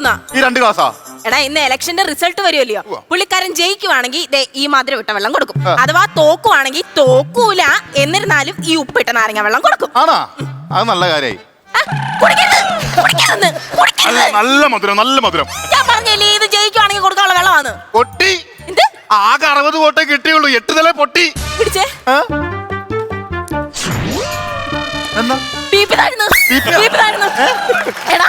കൊണ്ടുവന്നാ ഈ രണ്ട് ഗ്ലാസ്സാ എടാ ഇന്ന് ഇലക്ഷന്റെ റിസൾട്ട് വരുമല്ലോ. പുള്ളിക്കാരൻ ജയിക്കുവാണെങ്കിൽ ഈ മധുരം ഇട്ട വെള്ളം കൊടുക്കും. അഥവാ തോക്കുവാണെങ്കിൽ തോക്കൂല എന്നിരുന്നാലും ഈ ഉപ്പിട്ട നാരങ്ങ വെള്ളം കൊടുക്കും. ആണാ? അത് നല്ല കാര്യായി. നല്ല മധുരം നല്ല മധുരം. ഞാൻ പറഞ്ഞില്ലേ ഇത് ജയിക്കുവാണെങ്കിൽ കൊടുക്കാനുള്ള വെള്ളമാണ്? പൊട്ടി. ആകെ അറുപത് വോട്ടേ കിട്ടിയുള്ളൂ. എട്ട് നില പൊട്ടി. പിടിച്ചേ. ആ? താഴ്ന്നു? ബീപ്പി താഴ്ന്നു എടാ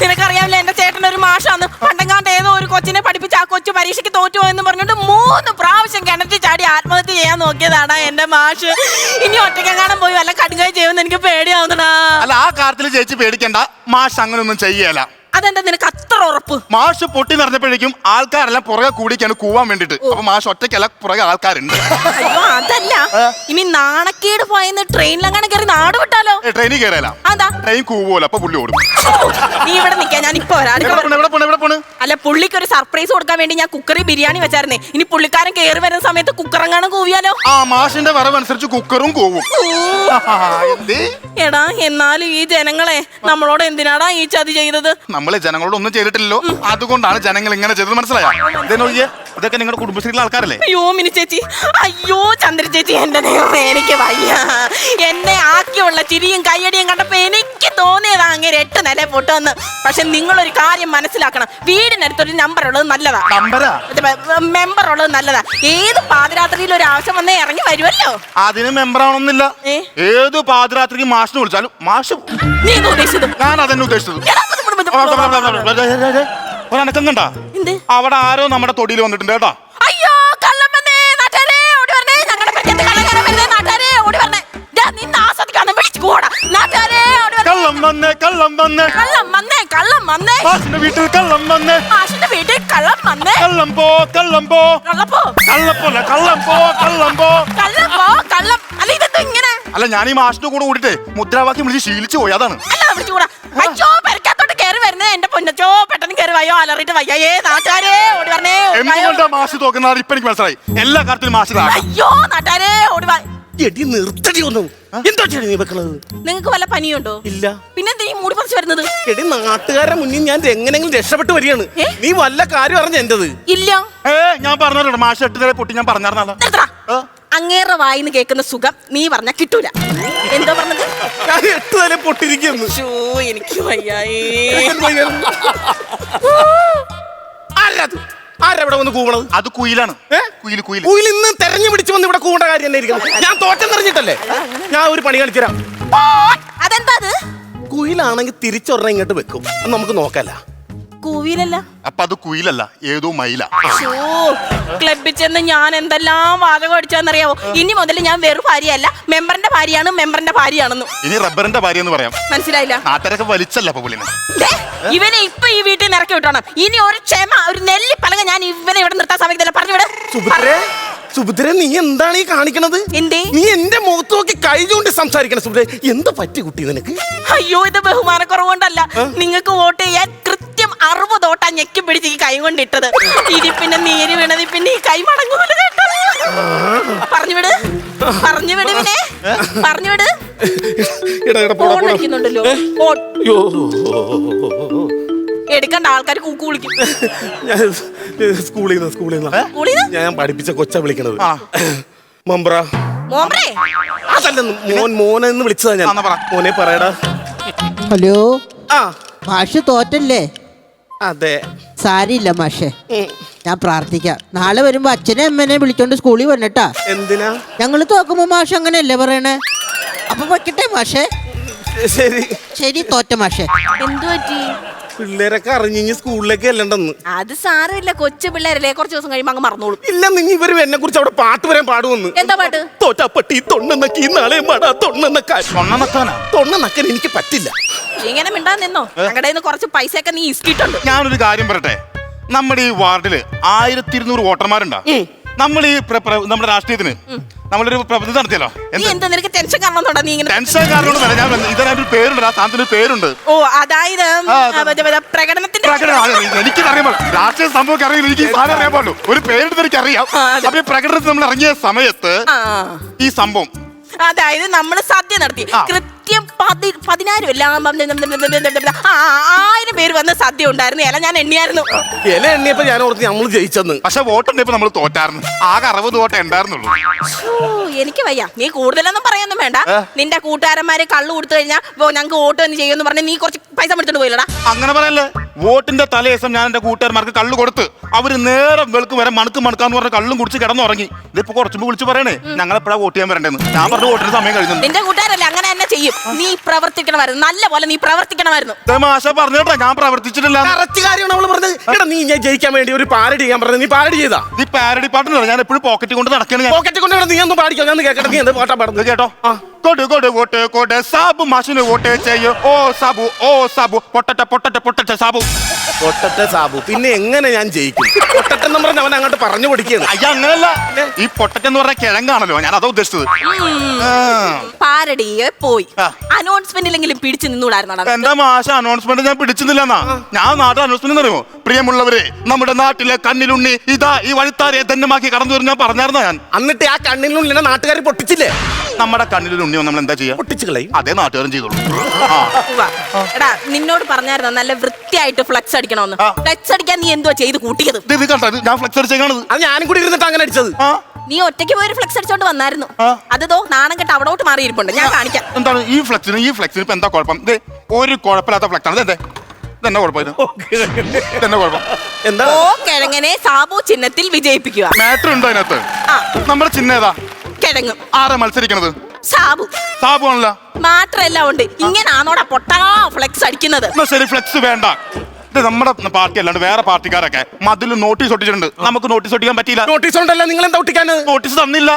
നിനക്കറിയാമല്ലോ എന്റെ ചേട്ടൻ ഒരു മാഷാന്ന്. പണ്ടങ്ങാണ്ട് ഏതോ ഒരു കൊച്ചിനെ പഠിപ്പിച്ച് ആ കൊച്ചു പരീക്ഷയ്ക്ക് തോറ്റു എന്ന് പറഞ്ഞിട്ട് മൂന്ന് പ്രാവശ്യം കിണറ്റിൽ ചാടി ആത്മഹത്യ ചെയ്യാൻ നോക്കിയതാടാ എന്റെ മാഷ്. ഇനി ഒറ്റക്കെങ്ങാനും പോയി വല്ല കടുങ്ങായി ചെയ്യുമെന്ന് എനിക്ക് പേടിയാവുന്നടാ. അല്ല ആ കാര്യത്തിൽ ചേച്ചി പേടിക്കണ്ട. മാഷ് അങ്ങനൊന്നും ചെയ്യല. അതെന്താ നിനക്ക് അത്ര ഉറപ്പ്? മാഷ് പൊട്ടി നിറഞ്ഞപ്പോഴേക്കും ആൾക്കാരെല്ലാം പുറകെ കൂടിക്കാണ് കൂവാൻ വേണ്ടിട്ട് അപ്പൊ മാഷ് ഒറ്റയ്ക്കല്ല പുറകെ ആൾക്കാരുണ്ട്. അയ്യോ അതല്ല. ഇനി നാണക്കേട് പോയെന്ന് ട്രെയിനിലെങ്ങനെ കയറി നാട് വിട്ടാലോ? ട്രെയിനിൽ കയറിയല്ല. അതാ ട്രെയിൻ കൂവല്ലോ അപ്പൊ പുള്ളി ഓടും. നീ ഇവിടെ നിൽക്കാൻ ഞാൻ ഇപ്പൊ അല്ല പുള്ളിക്ക് ഒരു സർപ്രൈസ് കൊടുക്കാൻ വേണ്ടി ഞാൻ കുക്കറി ബിരിയാണി വെച്ചായിരുന്നേ. ഇനി പുള്ളിക്കാരൻ കയറി വരുന്ന സമയത്ത് കുക്കറങ്ങാണ് കൂവിയാലോ? ആ മാഷിന്റെ വരവനുസരിച്ച് കുക്കറും കൂവും. എടാ എന്നാലും ഈ ജനങ്ങളെ നമ്മളോട് എന്തിനാടാ ഈ ചതി ചെയ്തത്? നമ്മളെ ജനങ്ങളോട് ഒന്നും ചെയ്തിട്ടില്ലല്ലോ അതുകൊണ്ടാണ് ജനങ്ങൾ ഇങ്ങനെ ചെയ്തത്. മനസ്സിലായോ? ഇതൊക്കെ നിങ്ങളുടെ കുടുംബശ്രീയിലെ ആൾക്കാരല്ലേ? അയ്യോ മിനി ചേച്ചി. അയ്യോ ചന്ദ്ര ചേച്ചി എന്റെ ദൈവമേ എനിക്ക് വയ്യ. എന്നെ ആക്കിയുള്ള ചിരിയും കയ്യടിയും കണ്ടപ്പോ എനിക്ക് തോന്നിയതാ അങ്ങനെ എട്ട് നില പൊട്ടെന്ന് പക്ഷെ നിങ്ങളൊരു കാര്യം മനസ്സിലാക്കണം. വീടിനടുത്തൊരു നമ്പർ ഉള്ളത് നല്ലതാ. നമ്പരാ മെമ്പർ ഉള്ളത് നല്ലതാ. ഏത് പാതിരാത്രിയിൽ ഒരു ആവശ്യം വന്നേ ഇറങ്ങി വരുമല്ലോ അതിന് മെമ്പർ ആവണമെന്നില്ല. ഏ? ഏത് പാതിരാത്രിക്ക് മാഷിനെ വിളിച്ചാലും മാഷ് നീ ഉദ്ദേശിച്ചത്? ഞാൻ അതന്നെ ഉദ്ദേശിച്ചത്. എടാ, കണ്ട എന്ത്? അവിടെ ആരോ നമ്മുടെ തൊടിയിൽ വന്നിട്ടുണ്ട് കേട്ടോ. അയ്യോ കള്ളം വന്നേ നാട്ടുകാരെ ഓടി വരണേ. ഞങ്ങളുടെ പരിചയത്തിൽ കള്ളക്കാരൻ വരുന്നേ നാട്ടുകാരെ ഓടി വരണേ. ദാ, നിന്ന് ആസ്വദിക്കാന്ന് വിളിച്ചു കൂടാ. നാട്ടുകാരെ ഓടി വരണേ. കള്ളം വന്നേ കള്ളം വന്നേ. കള്ളം വന്നേ കള്ളം വന്നേ. മാഷിന്റെ വീട്ടിൽ കള്ളം വന്നേ. മാഷിന്റെ വീട്ടിൽ കള്ളം വന്നേ. കള്ളം പോ കള്ളം പോ. കള്ളപ്പോ കള്ളപ്പോലെ കള്ളം പോ കള്ളം പോ. കള്ളം പോ കള്ളം. അല്ല ഇതെന്തോ ഇങ്ങനെ? അല്ല ഞാൻ ഈ മാഷിന്റെ കൂടെ കൂടിയിട്ട് മുദ്രാവാക്യം വിളിച്ച് ശീലിച്ചു പോയി അതാണ്. അല്ല വിളിച്ചു കൂടാ. അയ്യോ അലറിയിട്ട് വയ്യ ഏ നാട്ടുകാരെ ഓടി വരണേ ഓടി വായോ. എന്തുകൊണ്ടാ മാഷ് തോക്കുന്നത്? ഇപ്പൊ എനിക്ക് മനസ്സിലായി. എല്ലാ കാര്യത്തിലും മാഷ്. അയ്യോ നാട്ടാരേ ഓടി വാ. എടി നിർത്തടി ഒന്നും. എന്തോ ചെടി നീ വെക്കണത്? നിങ്ങൾക്ക് വല്ല പനിയുണ്ടോ? ഇല്ല. പിന്നെന്താ ഈ മൂടി പറിച്ചു വരുന്നത്? എടി നാട്ടുകാരുടെ മുന്നിൽ ഞാൻ എങ്ങനെങ്കിലും രക്ഷപ്പെട്ടു വരികയാണ്. ഏ? നീ വല്ല കാര്യം അറിഞ്ഞ എന്റത്? ഇല്ല. ഏ ഞാൻ പറഞ്ഞല്ലോ മാഷ് എട്ട് തരം പൊട്ടി ഞാൻ പറഞ്ഞായിരുന്നല്ലോ നിർത്തടാ. അങ്ങേറെ വായിന്ന് കേൾക്കുന്ന സുഖം നീ പറഞ്ഞ കിട്ടൂല. എന്തോ പറഞ്ഞത്? ഞാൻ എട്ട് തല പൊട്ടിരിക്കുന്നു ഷോ എനിക്ക് വയ്യായേ. ആരത് ആരവിടെ വന്ന് കൂവണത്? അത് കുയിലാണ്. ഏ? കുയിൽ കുയിൽ. കുയിൽ ഇന്ന് തെരഞ്ഞു പിടിച്ച് വന്ന് ഇവിടെ കൂവേണ്ട കാര്യം തന്നെ ഇരിക്കണം ഞാൻ തോറ്റം നിറഞ്ഞിട്ടല്ലേ ഞാൻ ഒരു പണി കളിച്ചുതരാം അതെന്താ അത്? കുയിലാണെങ്കിൽ തിരിച്ചൊരെണ്ണം ഇങ്ങോട്ട് വെക്കും. അത് നമുക്ക് നോക്കല്ല. കൂവിയിലല്ല അപ്പൊ അത് കുയിലല്ല ഏതോ മയില. ക്ലബിൽ ചെന്ന് ഞാൻ എന്തെല്ലാം വാചകം അടിച്ചാന്നറിയാവോ? ഇനി മുതൽ ഞാൻ വെറും ഭാര്യയല്ല മെമ്പറിന്റെ ഭാര്യയാണ് മെമ്പറിന്റെ ഭാര്യയാണെന്ന്. ഇനി റബ്ബറിന്റെ ഭാര്യ എന്ന് പറയാം. മനസ്സിലായില്ല. നാട്ടുകാരൊക്കെ വലിച്ചല്ല അപ്പൊ പുള്ളിനെ. ഇവനെ ഇപ്പൊ ഈ വീട്ടിൽ നിന്ന് ഇറക്കി വിട്ടോണം. ഇനി ഒരു ക്ഷമ ഒരു നെല്ലി പലക ഞാൻ ഇവനെ ഇവിടെ നിർത്താൻ സമയത്തില്ല പറഞ്ഞു വിട്. സുഭദ്രേ സുഭദ്ര നീ എന്താണ് ഈ കാണിക്കണത്? എന്തേ? നീ എന്റെ മുഖത്ത് നോക്കി കഴിഞ്ഞുകൊണ്ട് സംസാരിക്കണം സുഭദ്ര. എന്ത് പറ്റി കുട്ടി നിനക്ക്? അയ്യോ ഇത് ബഹുമാനക്കുറവുകൊണ്ടല്ല. നിങ്ങൾക്ക് വോട്ട് ചെയ്യാൻ അറുപത് ഓട്ടാ ഞെക്കി പിടിച്ച് ഈ കൈ കൊണ്ടിട്ടത് ഇനി പിന്നെ നീര് വീണത് പിന്നെ ഈ കൈ മടങ്ങൂല കേട്ടോ. പറഞ്ഞു വിട്. പറഞ്ഞു വിട് പിന്നെ. പറഞ്ഞു വിട്. എടാ എടാ പോടാ പോടാ. അടിക്കുന്നുണ്ടല്ലോ അയ്യോ. എടുക്കണ്ട ആൾക്കാർ കൂക്കു വിളിക്കും. ഞാൻ സ്കൂളിൽ നിന്ന് സ്കൂളിൽ നിന്ന്. ഞാൻ പഠിപ്പിച്ച കൊച്ച വിളിക്കണത്. മമ്പ്ര. മോമ്പ്രേ? അതല്ലെന്ന് മോൻ മോനെന്ന് വിളിച്ചതാ ഞാൻ. മോനെ പറയടാ. ഹലോ? ആ. ഭാഷ തോറ്റല്ലേ? അതെ. സാരിയില്ല മാഷെ. ഞാൻ പ്രാർത്ഥിക്കാം. നാളെ വരുമ്പോ അച്ഛനെ അമ്മനെ വിളിച്ചോണ്ട് സ്കൂളിൽ വന്നിട്ടാ എന്തിനാ? ഞങ്ങൾ തോക്കുമ്പോ മാഷ് അങ്ങനെയല്ലേ പറയണേ? അപ്പൊ വെക്കട്ടെ മാഷെ. ശരി ശരി. തോറ്റ മാഷെ. എന്തു പറ്റി? പിള്ളേരൊക്കെ അറിഞ്ഞിഞ്ഞ് സ്കൂളിലേക്ക് അല്ലണ്ടെന്ന് അത് സാരമില്ല കൊച്ചു പിള്ളേരല്ലേ കുറച്ച് ദിവസം കഴിയുമ്പോ അങ്ങ് മറന്നോളും. ഇല്ല നിങ്ങൾ ഇവർ എന്നെ കുറിച്ച് അവിടെ പാട്ട് വരാൻ പാടുമെന്ന്. എന്താ പാട്ട്? തോറ്റപ്പട്ടി തൊണ്ണക്കി നാളെ മടാ തൊണ്ണക്കാനാ തൊണ്ണക്കാൻ എനിക്ക് പറ്റില്ല. ഇങ്ങനെ മിണ്ടാൻ നിന്നോ? ഞങ്ങളുടെ നിന്ന് കുറച്ച് പൈസയൊക്കെ നീ ഇസ്റ്റിട്ടുണ്ട് ഞാനൊരു കാര്യം പറയട്ടെ? നമ്മുടെ ഈ വാർഡിൽ ആയിരത്തി ഇരുന്നൂറ് വോട്ടർമാരുണ്ടാ നമ്മൾ ഈ നമ്മുടെ രാഷ്ട്രീയത്തിന് നമ്മളൊരു പ്രബന്ധം നടത്തിയല്ലോ. എന്താ? നിനക്ക് ടെൻഷൻ കാരണം ടെൻഷൻ കാരണോട് ഞാൻ ഇതിനൊരു പേരുണ്ട് ആ സ്ഥാനത്തിന് പേരുണ്ട്. ഓ അതായത് പ്രകടനത്തിന്റെ എനിക്ക് അറിയാമോ രാഷ്ട്രീയ സംഭവം അറിയില്ല എനിക്ക് ഈ സാധനം അറിയാൻ പാടുള്ളൂ ഒരു പേരുണ്ട് എനിക്ക് അറിയാം. അപ്പൊ പ്രകടനത്തിൽ നമ്മൾ ഇറങ്ങിയ സമയത്ത് ഈ സംഭവം അതായത് നമ്മൾ സദ്യ നടത്തി. പതി പതിനായിരം ഇല്ല ആയിരം പേര് വന്ന സദ്യ ഉണ്ടായിരുന്നു ഇല ഞാൻ എണ്ണിയായിരുന്നു ഇല എണ്ണിയപ്പോ ഞാൻ ഓർത്ത് നമ്മൾ ജയിച്ചെന്ന് പക്ഷെ വോട്ടുണ്ടപ്പോ നമ്മൾ തോറ്റായിരുന്നു ആകെ അറുപത് വോട്ടേ ഉണ്ടായിരുന്നുള്ളൂ എനിക്ക് വയ്യ നീ കൂടുതലൊന്നും പറയൊന്നും വേണ്ട നിന്റെ കൂട്ടുകാരന്മാരെ കള്ളു കൊടുത്തു കഴിഞ്ഞാൽ ഞങ്ങൾക്ക് വോട്ട് തന്നെ ചെയ്യുമെന്ന് പറഞ്ഞ് നീ കുറച്ച് പൈസ എടുത്തോണ്ട് പോയില്ലടാ അങ്ങനെ പറയല്ലേ വോട്ടിന്റെ തലേദിവസം ഞാൻ എന്റെ കൂട്ടുകാരന്മാർക്ക് കള്ളു കൊടുത്ത് അവർ നേരം വെളുക്കും വരെ മണക്ക് മണക്കാന്ന് പറഞ്ഞ കള്ളും കുടിച്ച് കിടന്നുറങ്ങി ഇതിപ്പോ കുറച്ചു വിളിച്ചു പറയണേ ഞങ്ങൾ എപ്പോഴാ വോട്ട് ചെയ്യാൻ വരണ്ടെന്ന് ഞാൻ പറഞ്ഞു വോട്ടിന് സമയം കഴിഞ്ഞു നിന്റെ കൂട്ടുകാരല്ലേ ചെയ്യും. നീ പ്രവർത്തിക്കണമായിരുന്നു. നല്ല പോലെ നീ പ്രവർത്തിക്കണമായിരുന്നു. മാഷ പറഞ്ഞോട്ടെ ഞാൻ പ്രവർത്തിച്ചിട്ടില്ല. കറക്റ്റ് കാര്യമാണ് അവൾ പറഞ്ഞത്. എടാ നീ ഞാൻ ജയിക്കാൻ വേണ്ടി ഒരു പാരഡി ചെയ്യാൻ പറഞ്ഞത്. നീ പാരഡി ചെയ്താ? നീ പാരഡി പാട്ടിനല്ല ഞാൻ എപ്പോഴും പോക്കറ്റ് കൊണ്ട് നടക്കണ ഞാൻ. പോക്കറ്റ് കൊണ്ട് നീ ഒന്ന് പാടിക്കോ. ഞാൻ കേൾക്കട്ടെ കേക്കട്ടെ. നീ എന്ത് പാട്ടാ പാടുന്നത്? കേട്ടോ. കൊടു കൊടു വോട്ട് കൊടു. സാബു മാഷിന് വോട്ട് ചെയ്യോ. ഓ സാബു ഓ സാബു. പൊട്ടറ്റ പൊട്ടറ്റ പൊട്ടറ്റ സാബു. പൊട്ടറ്റ സാബു. പിന്നെ എങ്ങനെ ഞാൻ ജയിക്കും? പൊട്ടറ്റെന്ന് പറഞ്ഞ അവൻ അങ്ങോട്ട് പറഞ്ഞു പഠിക്കുന്നത് അയ്യ അങ്ങനല്ല. ഈ പൊട്ടറ്റ എന്ന് പറഞ്ഞ കിഴങ്ങാണല്ലോ. ഞാൻ അതാ ഉദ്ദേശിച്ചത് പാരടിയെ പാരഡിയെ പോയി. അനൗൺസ്മെന്റ് അനൗൺസ്മെന്റിലെങ്കിലും പിടിച്ചു നിന്നൂടായിരുന്നടാ. എന്താ മാഷ? അനൗൺസ്മെന്റ് ഞാൻ പിടിച്ചിരുന്നില്ലെന്നാ ഞാൻ നാട്ടിൽ അനൗൺസ്മെന്റ് അറിയുമോ പ്രിയമുള്ളവരെ നമ്മുടെ നാട്ടിലെ കണ്ണിലുണ്ണി ഇതാ ഈ വഴിത്താരെ ധന്യമാക്കി കടന്നു വരും ഞാൻ പറഞ്ഞായിരുന്നു ഞാൻ? എന്നിട്ട് ആ കണ്ണിലുണ്ണിനെ നാട്ടുകാർ പൊട്ടിച്ചില്ലേ? നമ്മുടെ കണ്ണിൽ ഉണ്ണി നമ്മൾ എന്താ ചെയ്യാ? പൊട്ടിച്ചു കളയും. അതേ നാട്ടുകാരും ചെയ്തോളൂ. എടാ നിന്നോട് പറഞ്ഞായിരുന്നു? നല്ല വൃത്തിയായിട്ട് ഫ്ലക്സ് അടിക്കണമെന്ന്. ഫ്ലക്സ് അടിക്കാൻ നീ എന്തുവാ ചെയ്ത് കൂട്ടിയത്? ഇത് ഞാൻ ഫ്ലക്സ് അടിച്ചേക്കാണത്. അത് ഞാനും കൂടി ഇരുന്നിട്ട് അങ്ങനെ അടിച്ചത്. നീ ഒറ്റയ്ക്ക് പോയി ഫ്ലെക്സ് അടിച്ചോണ്ട് വന്നായിരുന്നു. അതോ നാണം കെട്ട് അവിടോട്ട് മാറിയിരിപ്പുണ്ട്. ഞാൻ കാണിക്കാം. എന്താണ് ഈ ഫ്ലെക്സിന് ഈ ഫ്ലെക്സിന് ഇപ്പൊ എന്താ കുഴപ്പം? ഇത് ഒരു കുഴപ്പമില്ലാത്ത ഫ്ലെക്സ് ആണ്. ഇതെന്തേ ഇതെന്നെ കുഴപ്പം എന്താ? ഓ കിഴങ്ങനെ സാബു ചിഹ്നത്തിൽ വിജയിപ്പിക്കുക. മാറ്റർ ഉണ്ടോ അതിനകത്ത്? ആ. നമ്മുടെ ചിഹ്നം ഏതാ? കിഴങ്ങും. ആരാ മത്സരിക്കണത്? സാബു. സാബു ആണല്ലോ. മാത്രെല്ലാം ഉണ്ട്. ഇങ്ങനാണോടാ പൊട്ടാ ഫ്ലെക്സ് അടിക്കുന്നത്? ശരി ഫ്ലെക്സ് വേണ്ട. ഇത് നമ്മുടെ പാർട്ടി അല്ലാണ്ട് വേറെ പാർട്ടിക്കാരൊക്കെ മതിൽ നോട്ടീസ് ഒട്ടിച്ചിട്ടുണ്ട്. നമുക്ക് നോട്ടീസ് ഒട്ടിക്കാൻ പറ്റിയില്ല. നോട്ടീസ് ഉണ്ടല്ലോ നിങ്ങൾ എന്താ ഒട്ടിക്കാനത് നോട്ടീസ് തന്നില്ല.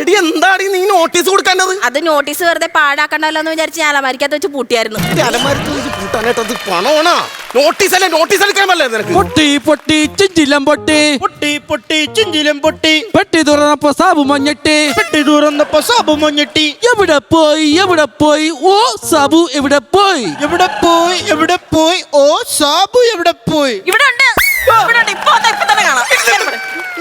എടി എന്താടി നീ നോട്ടീസ് കൊടുക്കാനത് അത് നോട്ടീസ് വെറുതെ പാഴാക്കണ്ടല്ലോ എന്ന് വിചാരിച്ച് ഞാൻ അലമാരിക്കകത്ത് വെച്ച് പൂട്ടിയായിരുന്നു. വെച്ച് കൂട്ടാനായിട്ട് അത് പണമാണോ? നോട്ടീസ് അല്ലേ? നോട്ടീസ് എടുക്കാൻ നിനക്ക്? പൊട്ടി പൊട്ടി ചിഞ്ചിലം പൊട്ടി. പൊട്ടി പൊട്ടി ചിഞ്ചിലം പൊട്ടി. പെട്ടി തുറന്നപ്പോ സാബു മഞ്ഞട്ടി. പെട്ടി തുറന്നപ്പോ സാബു മഞ്ഞട്ടി. എവിടെ പോയി എവിടെ പോയി? ഓ സാബു എവിടെ പോയി? എവിടെ പോയി എവിടെ പോയി? ഓ സാബു എവിടെ പോയി? ഇവിടെ ഉണ്ട്. ഇവിടെ ഉണ്ട്. ഇപ്പൊ ഇപ്പൊ തന്നെ കാണാം.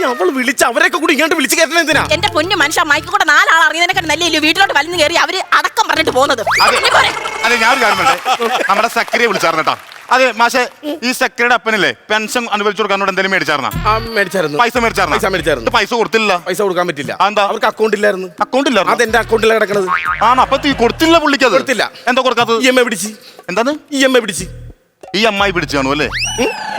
അവൾ വിളിച്ച് അവരൊക്കെ കൂടി ഇങ്ങോട്ട് വിളിച്ച് കയറ്റണം എന്തിനാ? എന്റെ പൊന്നു മനുഷ്യ മൈക്ക് കൂടെ നാലാൾ അറിയുന്നതിനൊക്കെ നല്ലല്ലോ വീട്ടിലോട്ട് വലിഞ്ഞു കയറി അവർ അടക്കം പറഞ്ഞിട്ട് പോകുന്നത്. അതെ. ഞാൻ ഒരു കാര്യം നമ്മുടെ സെക്രട്ടറിയെ വിളിച്ചായിരുന്നു കേട്ടോ. അതെ മാഷെ ഈ സെക്രട്ടറിയുടെ അപ്പനല്ലേ? പെൻഷൻ അനുവദിച്ചു കൊടുക്കാനോട് എന്തെങ്കിലും മേടിച്ചായിരുന്ന? ആ മേടിച്ചായിരുന്നു. പൈസ മേടിച്ചായിരുന്ന? പൈസ മേടിച്ചായിരുന്നു. പൈസ കൊടുത്തില്ല. പൈസ കൊടുക്കാൻ പറ്റില്ല. എന്താ അവർക്ക് അക്കൗണ്ട് ഇല്ലായിരുന്നു. അക്കൗണ്ട് ഇല്ല അത് എന്റെ അക്കൗണ്ടിലാണ് കിടക്കണത്. ആണ്? അപ്പൊ കൊടുത്തില്ല കൊടുത്തില്ല പുള്ളിക്കത് കൊടുത്തില്ല. എന്താ കൊടുക്കാത്തത്? ഇ എം ഐ പിടിച്ച്. എന്താണ്? ഇ എം ഐ പിടിച്ച്. ഈ അമ്മായി പിടിച്ചു കാണും അല്ലേ?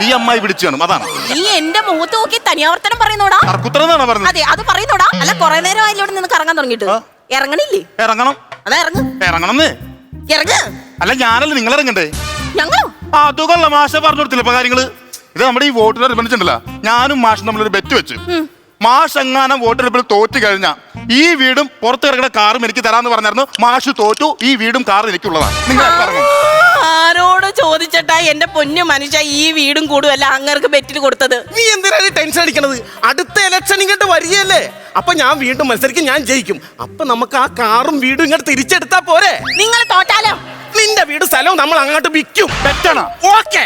ഈ അമ്മായി പിടിച്ചു കാണും. അതാണ്. നീ എന്റെ മുഖത്ത് നോക്കി തനിയാവർത്തനം പറയുന്നോടാ? കർക്കുത്തരം പറഞ്ഞത്? അതെ അത് പറയുന്നോടാ. അല്ല കുറെ നേരം അതിലൂടെ നിന്ന് കറങ്ങാൻ തുടങ്ങിട്ട് ഇറങ്ങണില്ലേ? ഇറങ്ങണം. അതാ ഇറങ്ങ്. ഇറങ്ങണം ഇറങ്ങ്. അല്ല ഞാനല്ല നിങ്ങൾ ഇറങ്ങണ്ടേ? ഞങ്ങളോ ആ, അത് മാഷ പറഞ്ഞു കൊടുത്തില്ല ഇപ്പൊ കാര്യങ്ങൾ? ഇത് നമ്മുടെ ഈ വോട്ടിനെ അനുബന്ധിച്ചിട്ടുണ്ടല്ലോ ഞാനും മാഷും തമ്മിലൊരു ബെറ്റ് വെച്ച്. മാഷ് എങ്ങാനും വോട്ടെടുപ്പിൽ തോറ്റു കഴിഞ്ഞ ഈ വീടും പുറത്തു കിടക്കുന്ന കാറും എനിക്ക് തരാന്ന് പറഞ്ഞായിരുന്നു. മാഷ് തോറ്റു ഈ വീടും കാറും എനിക്കുള്ളതാണ്. നിങ്ങൾ ആരോട് ചോദിച്ചിട്ടാ എന്റെ പൊന്നു മനുഷ്യ ഈ വീടും കൂടുമല്ല അങ്ങർക്ക് ബെറ്റിൽ കൊടുത്തത്? നീ എന്തിനാണ് ടെൻഷൻ അടിക്കണത്? അടുത്ത ഇലക്ഷൻ ഇങ്ങോട്ട് വരികയല്ലേ? അപ്പൊ ഞാൻ വീണ്ടും മത്സരിക്കും ഞാൻ ജയിക്കും. അപ്പൊ നമുക്ക് ആ കാറും വീടും ഇങ്ങോട്ട് തിരിച്ചെടുത്താ പോരെ? നിങ്ങൾ തോറ്റാലോ നിന്റെ വീട് സ്ഥലവും നമ്മൾ അങ്ങോട്ട് വിൽക്കും. ഓക്കെ